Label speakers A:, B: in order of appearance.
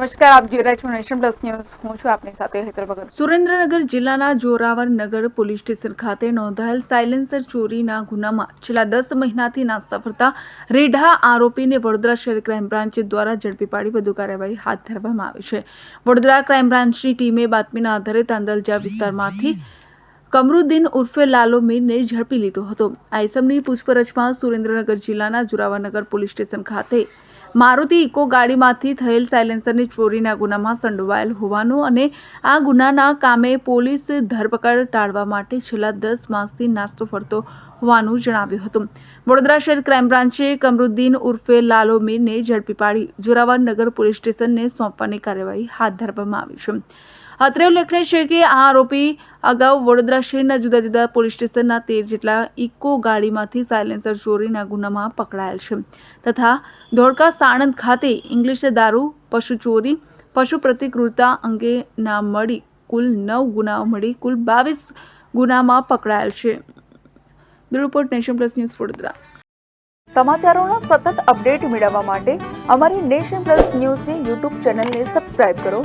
A: નમસ્કાર, આપ જોઈ રહ્યા છો નેશન પ્લસ ન્યૂઝ. હું છું આપની સાથે હેતર ભગત. સુરેન્દ્રનગર જિલ્લાના જોરાવર નગર પોલીસ સ્ટેશન ખાતે નોંધાયેલ સાયલેન્સર ચોરીના ગુનામાં છેલ્લા દસ મહિનાથી નાસ્તા ફરતા રેઢા આરોપીને વડોદરા શહેર ક્રાઇમ બ્રાન્ચ દ્વારા ઝડપી પાડી વધુ કાર્યવાહી હાથ ધરવામાં આવી છે. વડોદરા ક્રાઇમ બ્રાન્ચની ટીમે બાતમીના આધારે તાંદલજા વિસ્તારમાંથી કમરુદ્દીન ઉર્ફે લાલો મીરને ઝડપી લીધો હતો. આ પૂછપરછમાં સુરેન્દ્રનગર જિલ્લાના જોરાવરનગર પોલીસ સ્ટેશન ખાતે મારુતિ ઇકો ગાડીમાંથી થયેલ સાયલેન્સરની ચોરીના ગુનામાં સંડોવાયેલ હોવાનું અને આ ગુનાના કામે પોલીસ ધરપકડ ટાળવા માટે છેલ્લા દસ માસથી નાસ્તો ફરતો હોવાનું જણાવ્યું હતું. વડોદરા શહેર ક્રાઇમ બ્રાન્ચે કમરુદ્દીન ઉર્ફે લાલો મીરને ઝડપી પાડી. જોરાવર નગર પોલીસ સ્ટેશનને સોંપવાની કાર્યવાહી હાથ ધરવામાં આવી છે. અત્રે ઉલ્લેખનીય છે કે આ આરોપી અગાઉ વડોદરા શહેરના જુદા જુદા પોલીસ સ્ટેશનના તેર જેટલા ઇકો ગાડીમાંથી સાયલેન્સર ચોરીના ગુનામાં પકડાયેલ છે. તથા ધોળકા સાણંદ ખાતે ઇંગ્લિશ દારૂ, પશુ ચોરી, પશુ પ્રતિકૃતા અંગેના મળી કુલ નવ ગુનાઓ મળી, કુલ બાવીસ ગુનામાં પકડાયેલ છે. Bureau report nation plus news Vadodara. સમાચારોના સતત અપડેટ મેળવવા માટે અમારી નેશન પ્લસ ન્યૂઝની યુટ્યુબ ચેનલને સબસ્ક્રાઇબ કરો.